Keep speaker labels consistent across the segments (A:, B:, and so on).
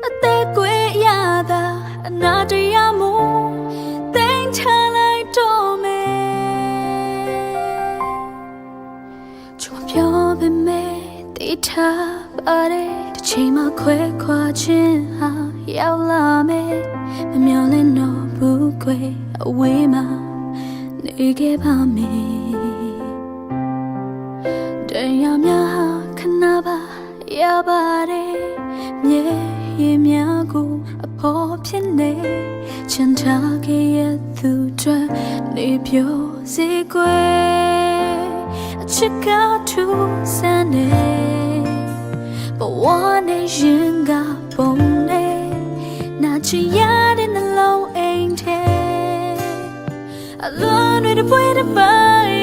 A: အသက်ကွယ်ရတာအနာတရားမို့တိမ်ချလိုက်တော့မယ်ချွန်ပြောပေမဲ့တိထားပါတယ်တစ်ချိန်မှခွဲခွာခြင်းဟာရောက်လာမယ်မမျော်လင့်တော့ဘူးကွယ်အဝေးမှာနေခဲ့ပါမယ်တရားများခဏပါရပါတယ်မြေ ရေများကိုအဖို့ဖြစ်နေချန်ထားခဲ့ရသူတွေနေပြောစေကွယ်အချစ်ကထူဆန်းနေဘဝနဲ့ရင်ကပုံနေနာချရတဲ့နှလုံးအိမ်ထဲအလွန်တွေတပွဲတပိုင်း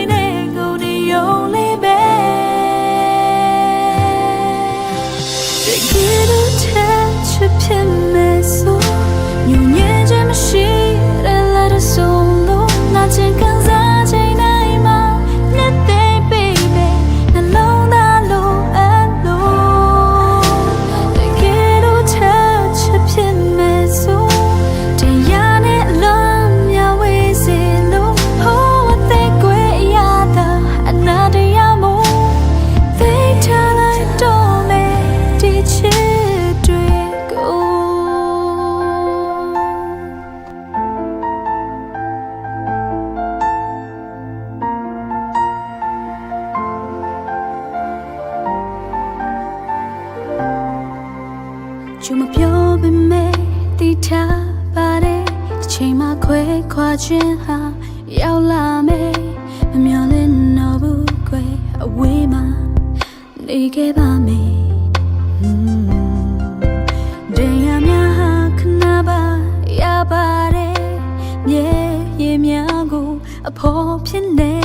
A: အဖို့ဖြစ်နေ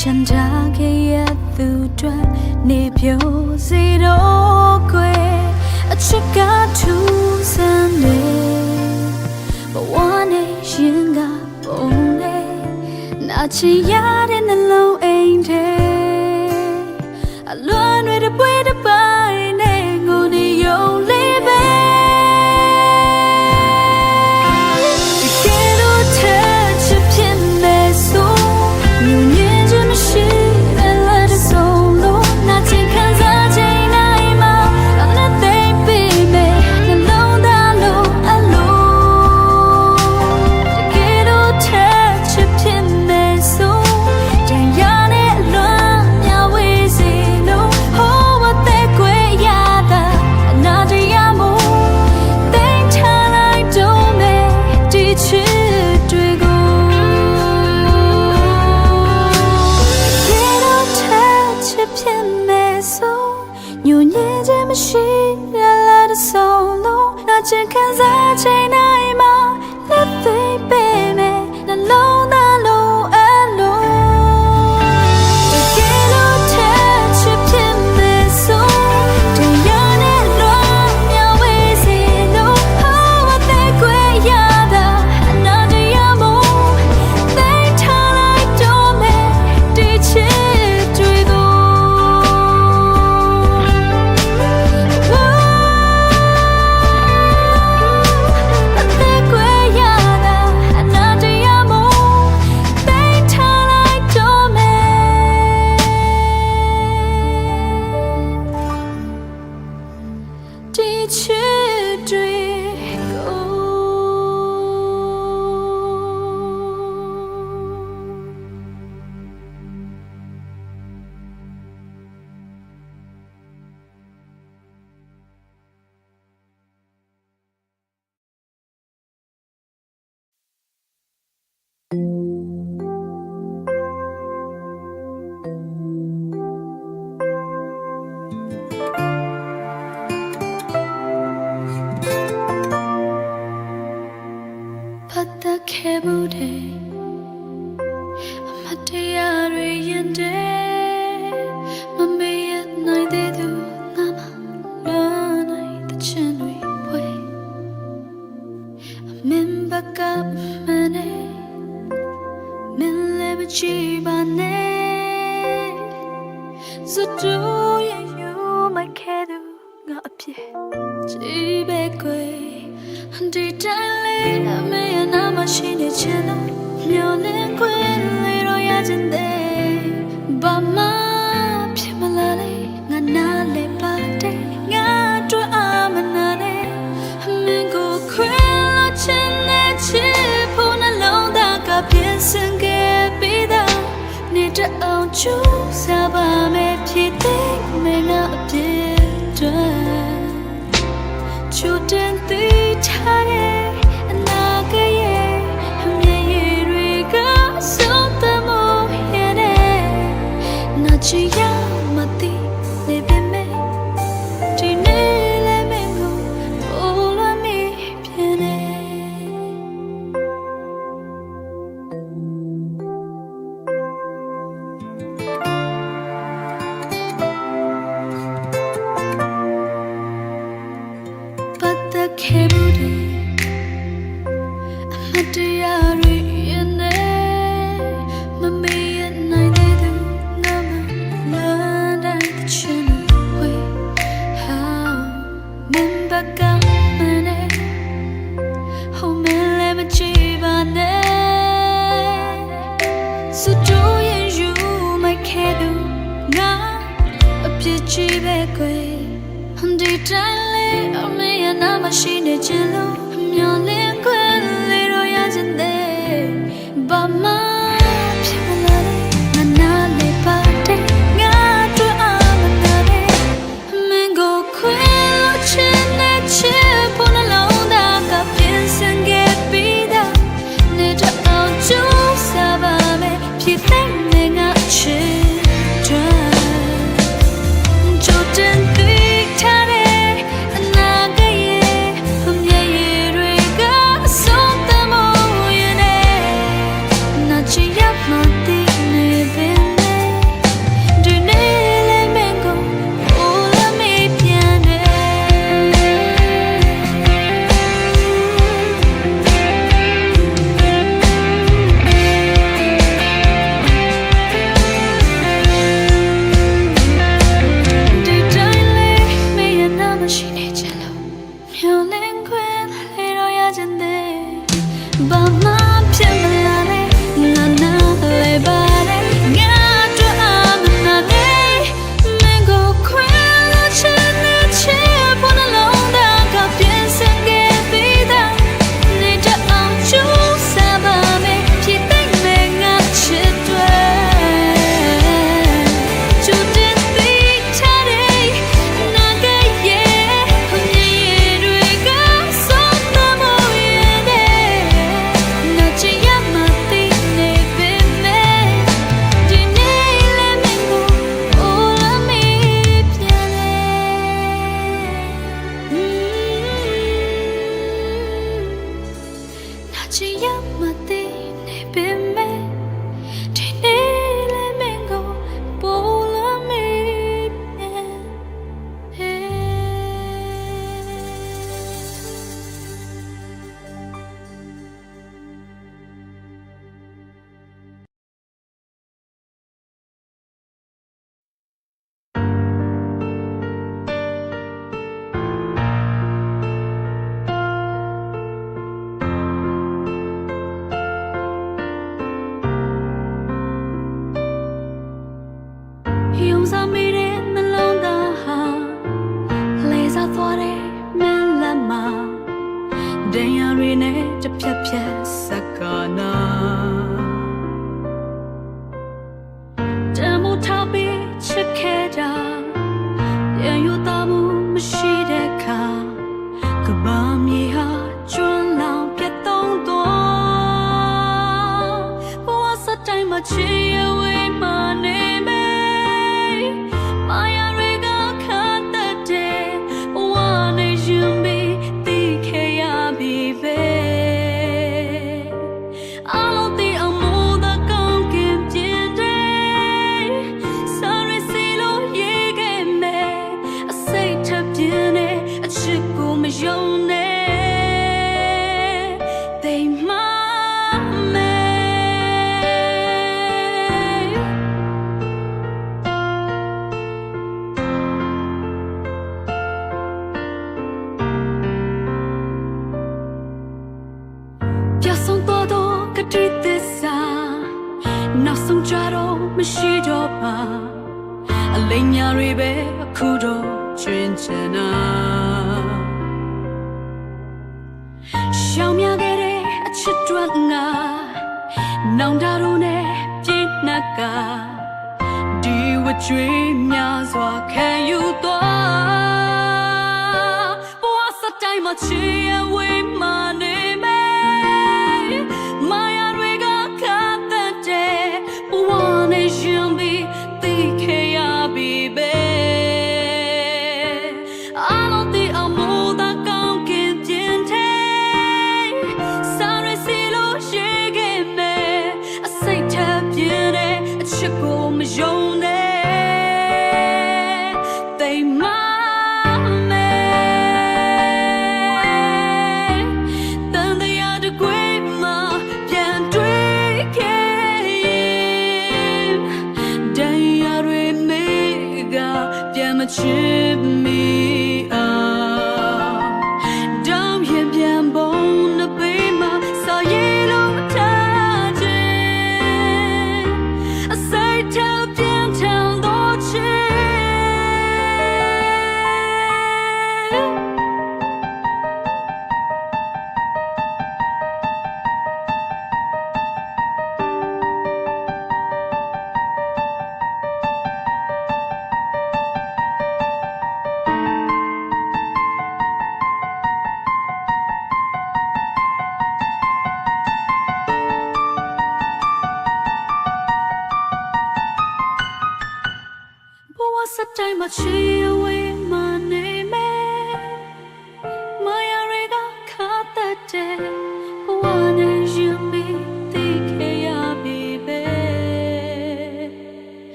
A: ချမ်းသာခဲ့ရသူတွေနေပြိုစေတော့ကွယ်အချစ်ကထူးဆန်းနေဘဝနဲ့ရှင်ကပုံနေနာချင်ရတဲ့နှလုံး မချီပါနဲ့စတူရဲ့ယူမခဲသူငါအပြည့်ကြည့်ပဲခွေဒီတိုင်းလေးအမေရဲ့နာမရှိနေချင်တော့ တိုင်းလေးအမေရနာမရှိနေချင်လို့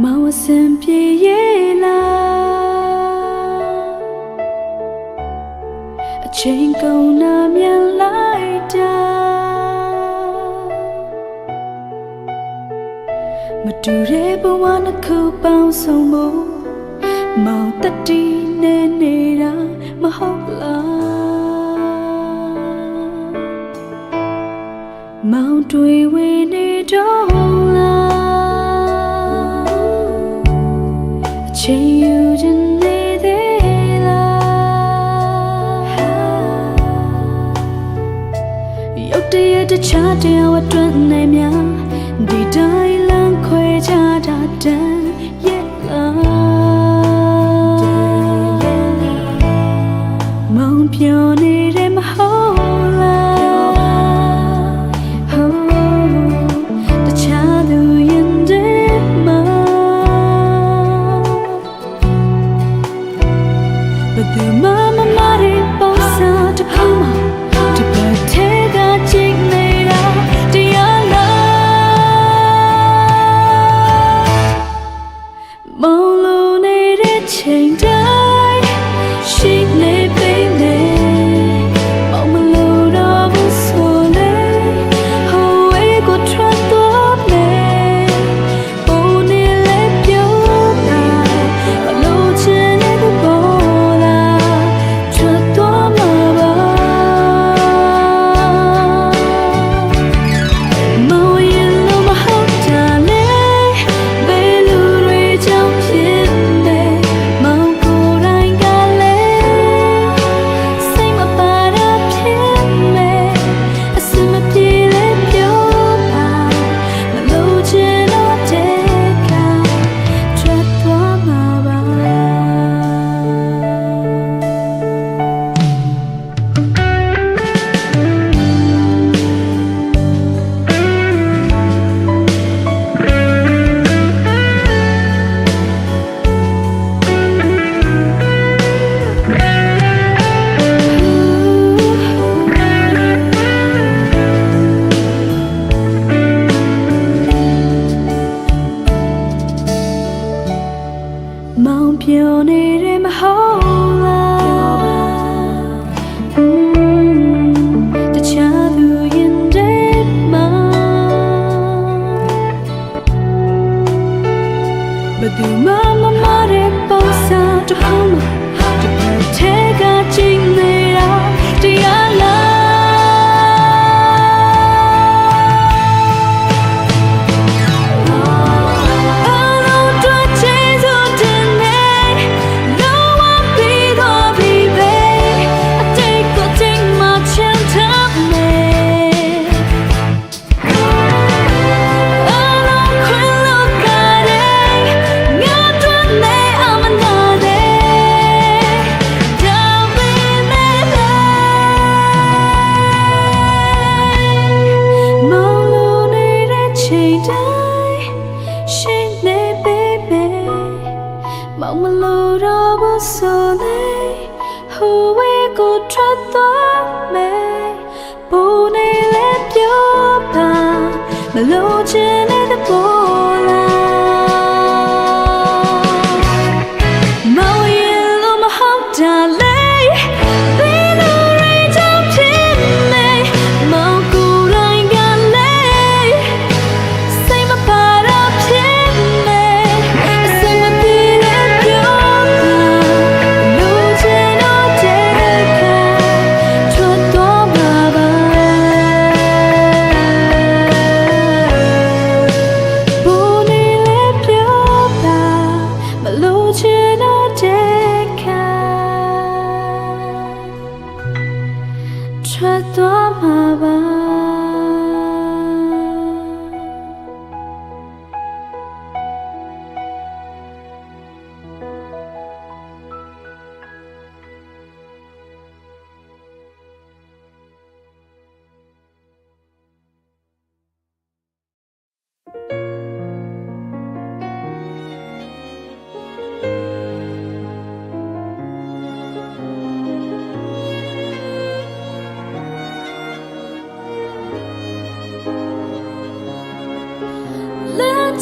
A: မောင်စံပြေရဲ့လားအချိန်ကုန်နာမြန်လိုက်တာမတူတဲ့ဘဝနှစ်ခုပေါင်းစုံဖို့မောင်တတိနဲ့နေတာမဟုတ်လားမောင်တွေ့ဝင်နေတော့ တခြားတယောက်အတွက်နိုင်များဒီတိုင်းလမ်းခွဲကြတာတန် yeah ဘသူမှမမတဲ့ပုံစံတစ်ခုမှ soleil Who we go try to me Bone le pyo pa Melody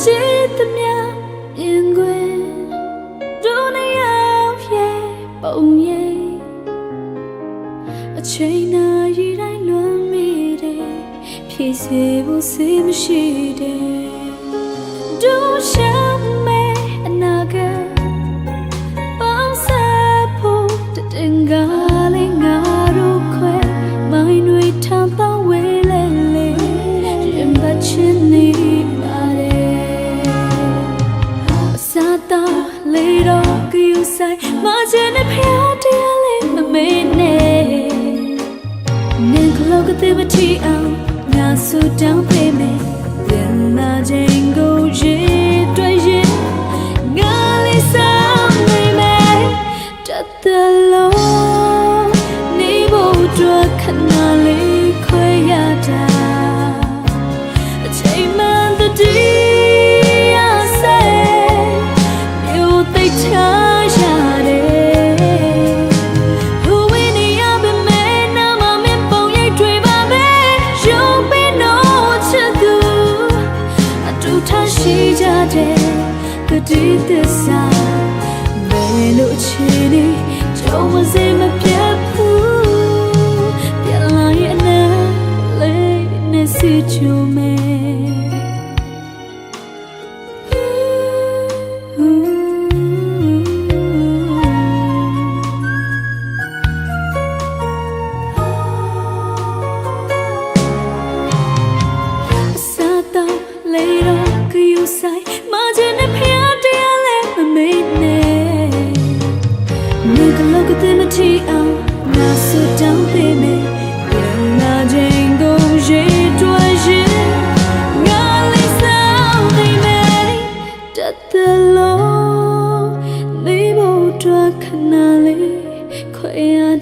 A: ချစ်သမျှမြင်ခွင်ဒုနရောက်ရဲ့ပုံရိပ်အချိန်နာရီတိုင်းလွန်မိတယ်ဖြည့်စေဖို့စေမရှိတယ်ဒုရှာ တီအောင်ငါဆူတောင်းပေးမယ် Or was it?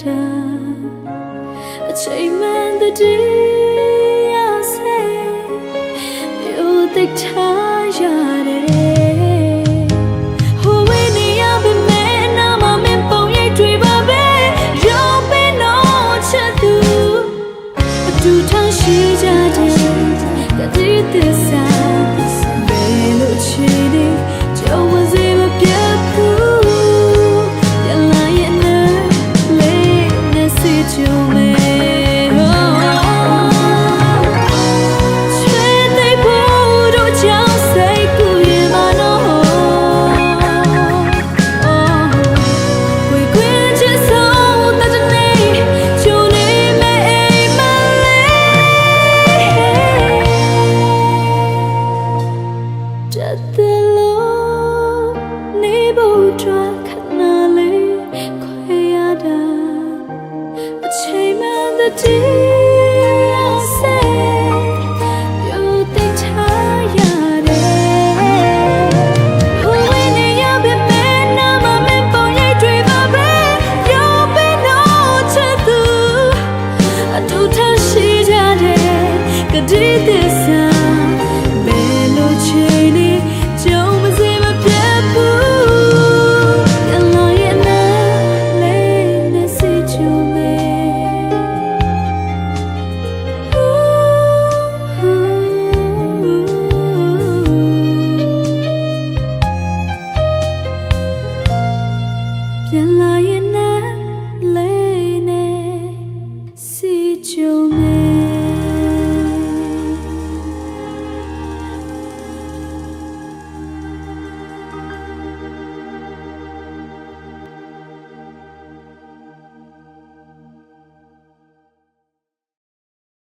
A: တာအချိန်မှန်တဲ့